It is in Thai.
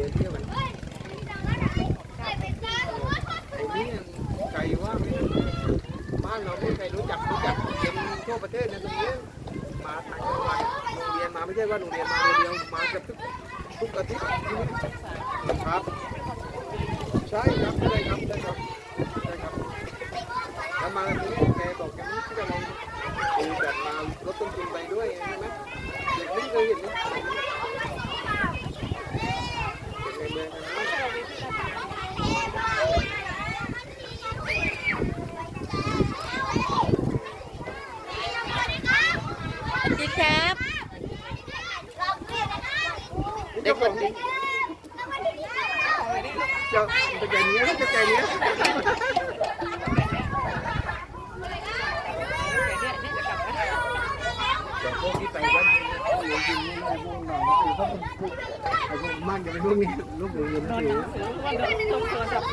ดินเที่ยวกันไอ้ว่าบ้านเราไม่ใครรู้จักรู้จักเป็นทั่วปรเทศนะตรงนี้มาต่างนี้มาไม่ใช่ว่าโรงเรียนมาเดียวมากับทุกทุกอาทิตย์ครับ ใช่ครับได้ครับได้ครับมาตรงนี้แกบอกอย่างนี้เลอดูแบบมาลดต้ทุนไปด้วยใช่ไหมเด็กไม่เคยเห็นนะ ครับเด็กคนนี้จะจะใจเนี้ยจะใจเนี้ยจากพวกที่ไปวัดเรียนจริงนี่พวกน้องคือเขาเป็นพวกไอ้พวกมันจะเป็นพวกนี้ลูกเรียนหนังสือ